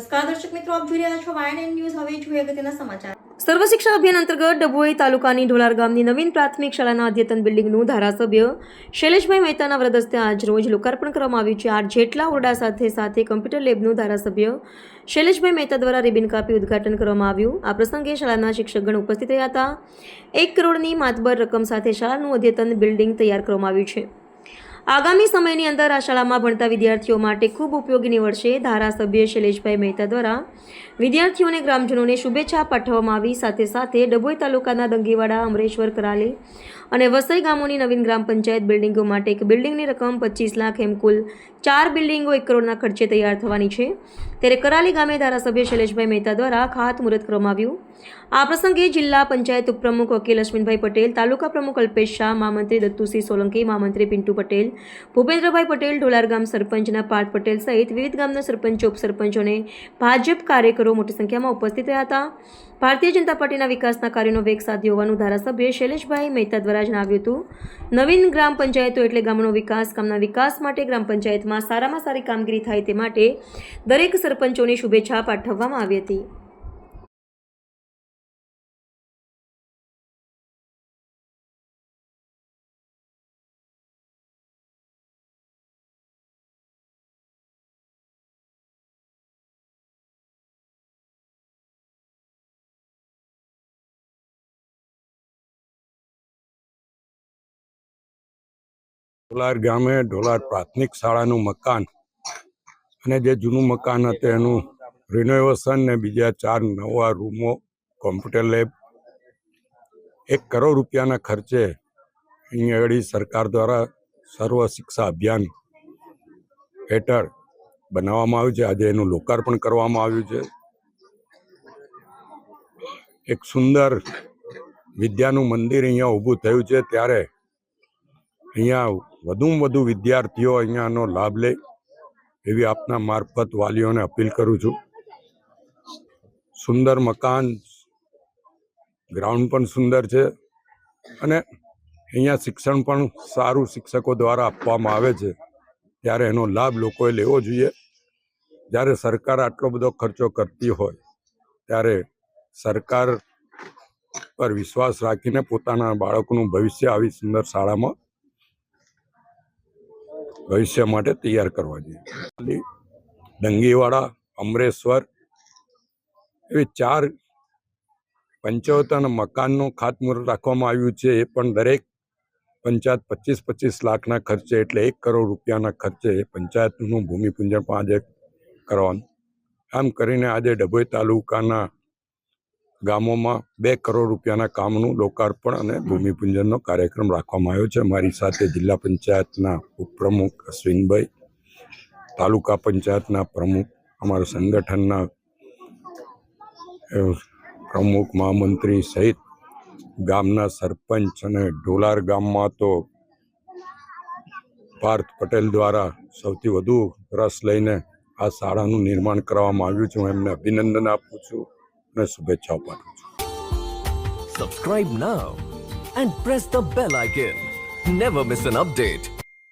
નમસ્કાર દર્શક મિત્રો, આપ જોઈ રહ્યા છો વાયન ન્યૂઝ હવે જોઈએ અગત્યના સમાચાર. સર્વ શિક્ષા અભિયાન અંતર્ગત ડભોઈ તાલુકાની ઢોલાર ગામની નવીન પ્રાથમિક શાળાના અદ્યતન બિલ્ડિંગનું ધારાસભ્ય શૈલેષભાઈ મહેતાના વ્રત હસ્તે આજ રોજ લોકાર્પણ કરવામાં આવ્યું છે. આર જેટલા ઓરડા સાથે સાથે કમ્પ્યુટર લેબનું ધારાસભ્ય શૈલેષભાઈ મહેતા દ્વારા રિબિન કાપી ઉદ્ઘાટન કરવામાં આવ્યું. આ પ્રસંગે શાળાના શિક્ષકગણ ઉપસ્થિત રહ્યા હતા. એક કરોડની માતબર રકમ સાથે શાળાનું અદ્યતન બિલ્ડિંગ તૈયાર કરવામાં આવ્યું છે. આગામી સમયની અંદર આ શાળામાં ભણતા વિદ્યાર્થીઓ માટે ખૂબ ઉપયોગી નીવડશે. ધારાસભ્ય શૈલેષભાઈ મહેતા દ્વારા વિદ્યાર્થીઓને ગ્રામજનોને શુભેચ્છા પાઠવવામાં આવી. સાથે સાથે ડભોઈ તાલુકાના દંગીવાડા, અમરેશ્વર કરાલી અને વસઈ ગામોની નવીન ગ્રામ પંચાયત બિલ્ડિંગો માટે એક બિલ્ડિંગની રકમ પચીસ લાખ એમ કુલ ચાર બિલ્ડિંગો એક કરોડના ખર્ચે તૈયાર થવાની છે. ત્યારે કરાલી ગામે ધારાસભ્ય શૈલેષભાઈ મહેતા દ્વારા ખાતમુહૂર્ત કરવામાં આવ્યું. આ પ્રસંગે જિલ્લા પંચાયત ઉપપ્રમુખ વકીલ અશ્વિનભાઈ પટેલ, તાલુકા પ્રમુખ અલ્પેશ શાહ, મહામંત્રી દત્તુસિંહ સોલંકી, મહામંત્રી પિન્ટુ પટેલ, ભૂપેન્દ્રભાઈ પટેલ, ઢોલાર ગામ સરપંચના પાર્થ પટેલ સહિત વિવિધ ગામના સરપંચો, ઉપસરપંચો અને ભાજપ કાર્યકરો મોટી સંખ્યામાં ઉપસ્થિત રહ્યા હતા. ભારતીય જનતા પાર્ટીના વિકાસના કાર્યોનો વેગ સાધ્યો હોવાનું ધારાસભ્ય શૈલેષભાઈ મહેતા દ્વારા જણાવ્યું હતું. નવીન ગ્રામ પંચાયતો એટલે ગામનો વિકાસ, ગામના વિકાસ માટે ગ્રામ પંચાયતમાં સારામાં સારી કામગીરી થાય તે માટે દરેક સરપંચોની શુભેચ્છા પાઠવવામાં આવી હતી. ઢોલાર ગામે ઢોલાર પ્રાથમિક શાળાનું મકાન અને જે જૂનું મકાન હતું, એનું રિનોવેશન ને બીજા ચાર નવા રૂમો કોમ્પ્યુટર લેબ એક કરોડ રૂપિયાના ખર્ચે અહીંયા આગળ સરકાર દ્વારા સર્વ શિક્ષા અભિયાન હેઠળ બનાવવામાં આવ્યું છે. આજે એનું લોકાર્પણ કરવામાં આવ્યું છે. એક સુંદર વિદ્યાનું મંદિર અહીંયા ઊભું થયું છે. ત્યારે અહીંયા વધુમાં વધુ વિદ્યાર્થીઓ અહીંયાનો લાભ લે એવી આપના મારફત વાલીઓને અપીલ કરું છું. સુંદર મકાન, ગ્રાઉન્ડ પણ સુંદર છે અને અહીંયા શિક્ષણ પણ સારું શિક્ષકો દ્વારા આપવામાં આવે છે. ત્યારે એનો લાભ લોકોએ લેવો જોઈએ. જ્યારે સરકાર આટલો બધો ખર્ચો કરતી હોય, ત્યારે સરકાર પર વિશ્વાસ રાખીને પોતાના બાળકોનું ભવિષ્ય આવી સુંદર શાળામાં ભવિષ્ય માટે તૈયાર કરવા જોઈએ. ડંગીવાડા, અમરેશ્વર એવી ચાર પંચોતેર મકાનનું ખાતમુહૂર્ત રાખવામાં આવ્યું છે, એ પણ દરેક પંચાયત પચીસ પચીસ લાખના ખર્ચે એટલે એક કરોડ રૂપિયાના ખર્ચે પંચાયતનું ભૂમિપૂજન પણ આજે કરવાનું. આમ કરીને આજે ડભોઈ તાલુકાના ગામોમાં બે કરોડ રૂપિયાના કામનું લોકાર્પણ અને ભૂમિપૂજનનો કાર્યક્રમ રાખવામાં આવ્યો છે. મારી સાથે જિલ્લા પંચાયતના ઉપપ્રમુખ અશ્વિનભાઈ તાલુકા પંચાયતના પ્રમુખ અમારા સંગઠનના પ્રમુખ મહામંત્રી સહિત ગામના સરપંચ અને ઢોલાર ગામમાં તો પાર્થ પટેલ દ્વારા સૌથી વધુ રસ લઈને આ શાળાનું નિર્માણ કરવામાં આવ્યું છે. હું એમને અભિનંદન આપું છું. અને શુભેચ્છાઓ પાઠવું છું Subscribe now and press the bell icon. Never miss an update.